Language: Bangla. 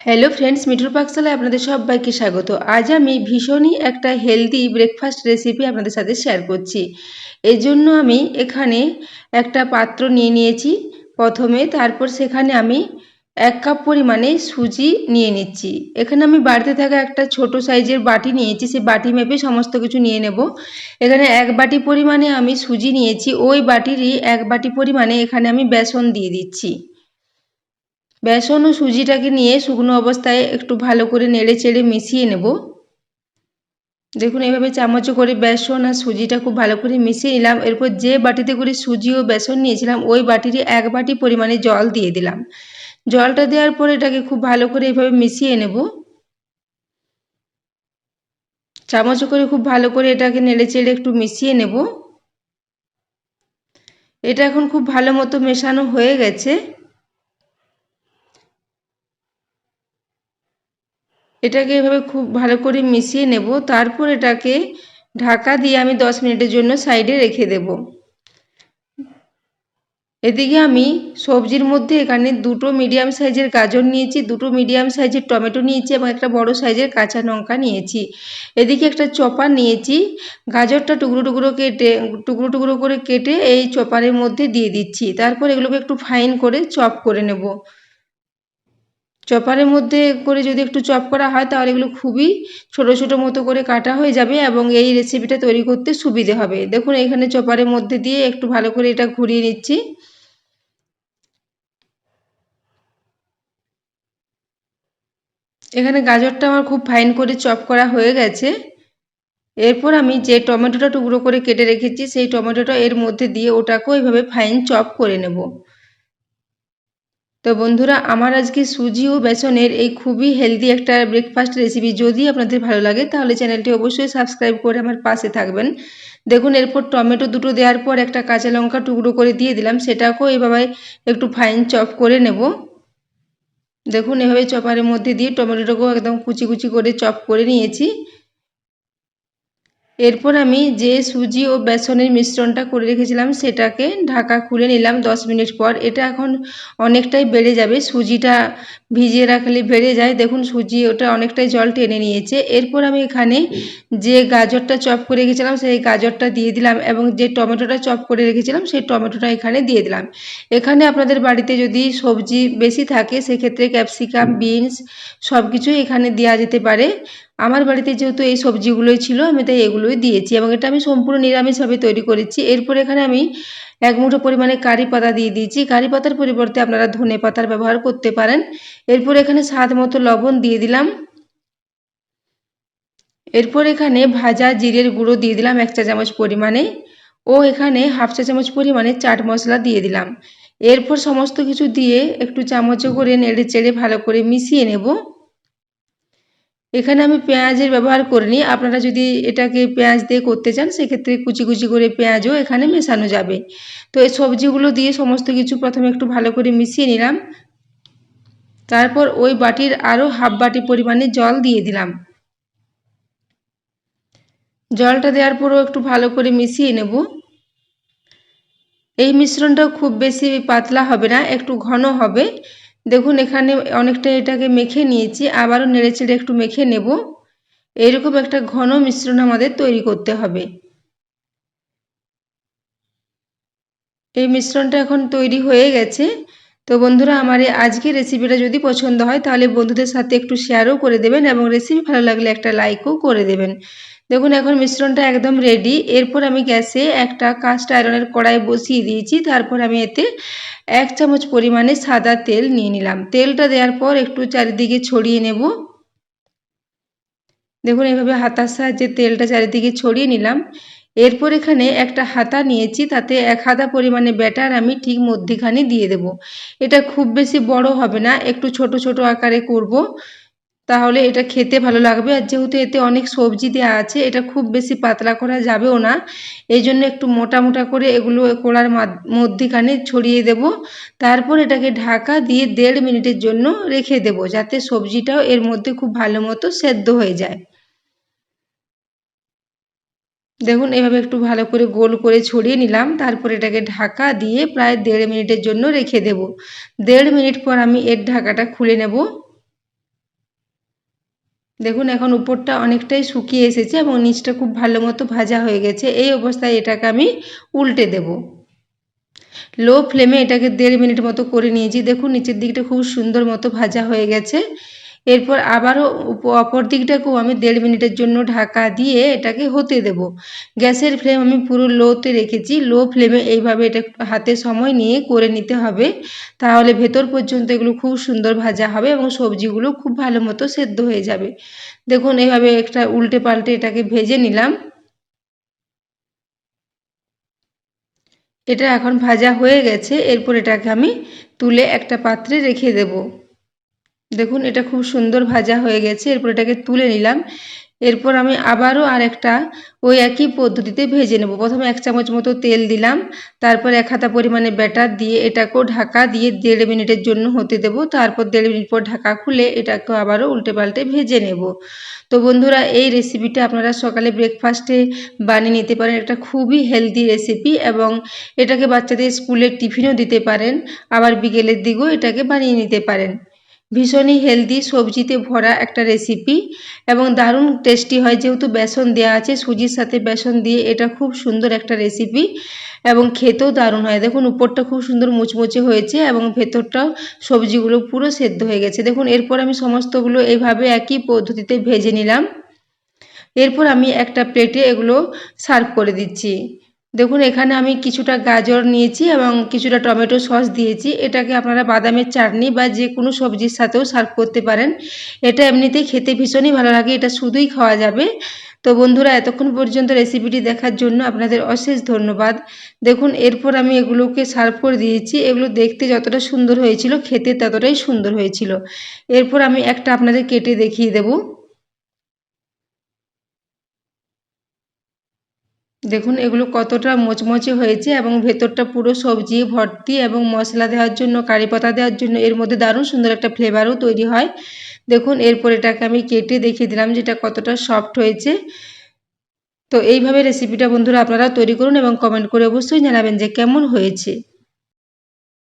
হ্যালো ফ্রেন্ডস মিঠুর পাকশালায় আপনাদের সবাইকে স্বাগত। আজ আমি ভীষণই একটা হেলদি ব্রেকফাস্ট রেসিপি আপনাদের সাথে শেয়ার করছি। এর জন্য আমি এখানে একটা পাত্র নিয়ে নিয়েছি। প্রথমে তারপর সেখানে আমি এক কাপ পরিমাণে সুজি নিয়ে নিচ্ছি। এখানে আমি বাড়িতে থাকা একটা ছোট সাইজের বাটি নিয়েছি। সেই বাটি মেপে সমস্ত কিছু নিয়ে নেব। এখানে এক বাটি পরিমাণে আমি সুজি নিয়েছি। ওই বাটিরই এক বাটি পরিমাণে এখানে আমি বেসন দিয়ে দিচ্ছি। বেসন ও সুজিটাকে নিয়ে শুকনো অবস্থায় একটু ভালো করে নেড়ে চেড়ে মিশিয়ে নেব। দেখুন এভাবে চামচ করে বেসন আর সুজিটা খুব ভালো করে মিশিয়ে নিলাম। এরপর যে বাটিতে করে সুজি ও বেসন নিয়েছিলাম, ওই বাটিরই এক বাটি পরিমাণে জল দিয়ে দিলাম। জলটা দেওয়ার পর এটাকে খুব ভালো করে এভাবে মিশিয়ে নেব। চামচ করে খুব ভালো করে এটাকে নেড়ে চেড়ে একটু মিশিয়ে নেব। এটা এখন খুব ভালো মতো মেশানো হয়ে গেছে। এটাকে এভাবে খুব ভালো করে মিশিয়ে নেব। তারপর এটাকে ঢাকা দিয়ে আমি দশ মিনিটের জন্য সাইডে রেখে দেব। এদিকে আমি সবজির মধ্যে এখানে দুটো মিডিয়াম সাইজের গাজর নিয়েছি, দুটো মিডিয়াম সাইজের টমেটো নিয়েছি এবং একটা বড় সাইজের কাঁচা লঙ্কা নিয়েছি। এদিকে একটা চপার নিয়েছি। গাজরটা টুকরো টুকরো কেটে, টুকরো টুকরো করে কেটে এই চপারের মধ্যে দিয়ে দিচ্ছি। তারপর এগুলোকে একটু ফাইন করে চপ করে নেব। চপারের মধ্যে করে যদি একটু চপ করা হয়, তাহলে এগুলো খুবই ছোট ছোট মতো করে কাটা হয়ে যাবে এবং এই রেসিপিটা তৈরি করতে সুবিধে হবে। দেখুন, এখানে চপারের মধ্যে দিয়ে একটু ভালো করে এটা ঘুরিয়ে নিচ্ছি। এখানে গাজরটা আমার খুব ফাইন করে চপ করা হয়ে গেছে। এরপর আমি যে টমেটোটা টুকরো করে কেটে রেখেছি, সেই টমেটোটা এর মধ্যে দিয়ে ওটাকেও এইভাবে ফাইন চপ করে নেব। তো বন্ধুরা, আমার আজকে সুজি ও বেসনের এই খুবই হেলদি একটা ব্রেকফাস্ট রেসিপি যদি আপনাদের ভালো লাগে, তাহলে চ্যানেলটি অবশ্যই সাবস্ক্রাইব করে আমার পাশে থাকবেন। দেখুন, এরপর টমেটো দুটো দেওয়ার পর একটা কাঁচা লঙ্কা টুকরো করে দিয়ে দিলাম, সেটাকেও এভাবে একটু ফাইন চপ করে নেব। দেখুন, এভাবে চপারের মধ্যে দিয়ে টমেটোটাকেও একদম কুচি কুচি করে চপ করে নিয়েছি। এরপর আমি যে সুজি ও বেসনের মিশ্রণটা করে রেখেছিলাম, সেটাকে ঢাকা খুলে নিলাম দশ মিনিট পর। এটা এখন অনেকটাই বেড়ে যাবে, সুজিটা ভিজিয়ে রাখলে বেড়ে যায়। দেখুন, সুজি ওটা অনেকটাই জল টেনে নিয়েছে। এরপর আমি এখানে যে গাজরটা চপ করে রেখেছিলাম, সেই গাজরটা দিয়ে দিলাম এবং যে টমেটোটা চপ করে রেখেছিলাম, সেই টমেটোটা এখানে দিয়ে দিলাম। এখানে আপনাদের বাড়িতে যদি সবজি বেশি থাকে, সেক্ষেত্রে ক্যাপসিকাম, বিনস সব কিছুই এখানে দেওয়া যেতে পারে। আমার বাড়িতে যেহেতু এই সবজিগুলোই ছিল, আমি তাই এগুলোই দিয়েছি এবং এটা আমি সম্পূর্ণ নিরামিষভাবে তৈরি করেছি। এরপর এখানে আমি এক মুঠো পরিমাণে কারি পাতা দিয়ে দিয়েছি। কারি পাতার পরিবর্তে আপনারা ধনে পাতার ব্যবহার করতে পারেন। এরপর এখানে স্বাদ মতো লবণ দিয়ে দিলাম। এরপর এখানে ভাজা জিরের গুঁড়ো দিয়ে দিলাম এক চা চামচ পরিমাণে ও এখানে হাফ চা চামচ পরিমাণে চাট মশলা দিয়ে দিলাম। এরপর সমস্ত কিছু দিয়ে একটু চামচে করে নেড়ে চেড়ে ভালো করে মিশিয়ে নেব। এখানে আমি পেঁয়াজের ব্যবহার করিনি। আপনারা যদি এটাকে পেঁয়াজ দিয়ে করতে চান, সেক্ষেত্রে কুচি কুচি করে পেঁয়াজও এখানে মেশানো যাবে। তো এই সবজিগুলো দিয়ে সমস্ত কিছু প্রথমে একটু ভালো করে মিশিয়ে নিলাম। তারপর ওই বাটির আরও হাফ বাটি পরিমাণে জল দিয়ে দিলাম। জলটা দেওয়ার পরও একটু ভালো করে মিশিয়ে নেব। এই মিশ্রণটা খুব বেশি পাতলা হবে না, একটু ঘন হবে। দেখুন, এখানে অনেকটা এটাকে মেখে নিয়েছি, আবারও নেড়েচেড়ে একটু মেখে নেব। এইরকম একটা ঘন মিশ্রণ আমাদের তৈরি করতে হবে। এই মিশ্রণটা এখন তৈরি হয়ে গেছে। তো বন্ধুরা, আমার এই আজকের রেসিপিটা যদি পছন্দ হয়, তাহলে বন্ধুদের সাথে একটু শেয়ারও করে দেবেন এবং রেসিপি ভালো লাগলে একটা লাইকও করে দেবেন। দেখুন, এখন মিশ্রণটা একদম রেডি এরপর আমি গ্যাসে একটা কাস্ট আয়রনের কড়াই বসিয়ে দিয়েছি। তারপর আমি এতে এক চামচ পরিমাণে সাদা তেল নিয়ে নিলাম। তেলটা দেওয়ার পর একটু চারিদিকে ছড়িয়ে নেব। দেখুন, এভাবে হাতার সাহায্যে তেলটা চারিদিকে ছড়িয়ে নিলাম। এরপর এখানে একটা হাতা নিয়েছি, তাতে এক হাতা পরিমাণে ব্যাটার আমি ঠিক মধ্যিখানে দিয়ে দেব। এটা খুব বেশি বড় হবে না, একটু ছোট ছোট আকারে করব। তাহলে এটা খেতে ভালো লাগবে। আর যেহেতু এতে অনেক সবজি দেওয়া আছে, এটা খুব বেশি পাতলা করা যাবেও না। এই জন্য একটু মোটা মোটা করে এগুলো কোড়ার মধ্যিখানে ছড়িয়ে দেব। তারপর এটাকে ঢাকা দিয়ে দেড় মিনিটের জন্য রেখে দেব, যাতে সবজিটাও এর মধ্যে খুব ভালো মতো সেদ্ধ হয়ে যায়। দেখুন, এভাবে একটু ভালো করে গোল করে ছড়িয়ে নিলাম। তারপর এটাকে ঢাকা দিয়ে প্রায় দেড় মিনিটের জন্য রেখে দেব। দেড় মিনিট পর আমি এর ঢাকাটা খুলে নেব। দেখুন, এখন উপরটা অনেকটাই শুকিয়ে এসেছে এবং নিচটা খুব ভালো মতো ভাজা হয়ে গেছে। এই অবস্থায় এটাকে আমি উল্টে দেব। লো ফ্লেমে এটাকে দেড় মিনিট মতো করে নিয়েছি। দেখুন, নিচের দিকটা খুব সুন্দর মতো ভাজা হয়ে গেছে। এরপর আবারও অপর দিকটাকেও আমি দেড় মিনিটের জন্য ঢাকা দিয়ে এটাকে হতে দেব। গ্যাসের ফ্লেম আমি পুরো লোতে রেখেছি। লো ফ্লেমে এইভাবে এটা হাতে সময় নিয়ে করে নিতে হবে। তাহলে ভেতর পর্যন্ত এগুলো খুব সুন্দর ভাজা হবে এবং সবজিগুলো খুব ভালো মতো সেদ্ধ হয়ে যাবে। দেখুন, এইভাবে একটা উল্টে পাল্টে এটাকে ভেজে নিলাম। এটা এখন ভাজা হয়ে গেছে। এরপর এটাকে আমি তুলে একটা পাত্রে রেখে দেব। দেখুন, এটা খুব সুন্দর ভাজা হয়ে গেছে। এরপর এটাকে তুলে নিলাম। এরপর আমি আবারও আর একটা ওই একই পদ্ধতিতে ভেজে নেব। প্রথমে এক চামচ মতো তেল দিলাম। তারপর এক হাতা পরিমাণে ব্যাটার দিয়ে এটাকেও ঢাকা দিয়ে দেড় মিনিটের জন্য হতে দেব। তারপর দেড় মিনিট পর ঢাকা খুলে এটাকেও আবারও উল্টে পাল্টে ভেজে নেব। তো বন্ধুরা, এই রেসিপিটা আপনারা সকালে ব্রেকফাস্টে বানিয়ে নিতে পারেন। একটা খুবই হেলদি রেসিপি এবং এটাকে বাচ্চাদের স্কুলের টিফিনও দিতে পারেন। আবার বিকেলের দিকেও এটাকে বানিয়ে নিতে পারেন। ভীষণই হেলদি সবজিতে ভরা একটা রেসিপি এবং দারুণ টেস্টি হয়। যেহেতু বেসন দেওয়া আছে, সুজির সাথে বেসন দিয়ে এটা খুব সুন্দর একটা রেসিপি এবং খেতেও দারুণ হয়। দেখুন, উপরটা খুব সুন্দর মুচমুচে হয়েছে এবং ভেতরটাও সবজিগুলো পুরো সেদ্ধ হয়ে গেছে। দেখুন, এরপর আমি সমস্তগুলো এইভাবে একই পদ্ধতিতে ভেজে নিলাম। এরপর আমি একটা প্লেটে এগুলো সার্ভ করে দিচ্ছি। দেখুন, এখানে আমি কিছুটা গাজর নিয়েছি এবং কিছুটা টমেটো সস দিয়েছি। এটাকে আপনারা বাদামের চাটনি বা যে কোনো সবজির সাথেও সার্ভ করতে পারেন। এটা এমনিতেই খেতে ভীষণই ভালো লাগে, এটা শুধুই খাওয়া যাবে। তো বন্ধুরা, এতক্ষণ পর্যন্ত রেসিপিটি দেখার জন্য আপনাদের অশেষ ধন্যবাদ। দেখুন, এরপর আমি এগুলোকে সার্ভ করে দিয়েছি। এগুলো দেখতে যতটা সুন্দর হয়েছিল, খেতে ততটাই সুন্দর হয়েছিল। এরপর আমি একটা আপনাদের কেটে দেখিয়ে দেবো। দেখুন, এগুলো কতটা মচমচে হয়েছে এবং ভেতরটা পুরো সবজি, ভর্তি এবং মশলা দেওয়ার জন্য, কারি পাতা দেওয়ার জন্য, এর মধ্যে দারুণ সুন্দর একটা ফ্লেভারও তৈরি হয়। দেখুন, এরপর এটাকে আমি কেটে দেখিয়ে দিলাম যেটা কতটা সফট হয়েছে। তো এইভাবে রেসিপিটা বন্ধুরা আপনারা তৈরি করুন এবং কমেন্ট করে অবশ্যই জানাবেন যে কেমন হয়েছে।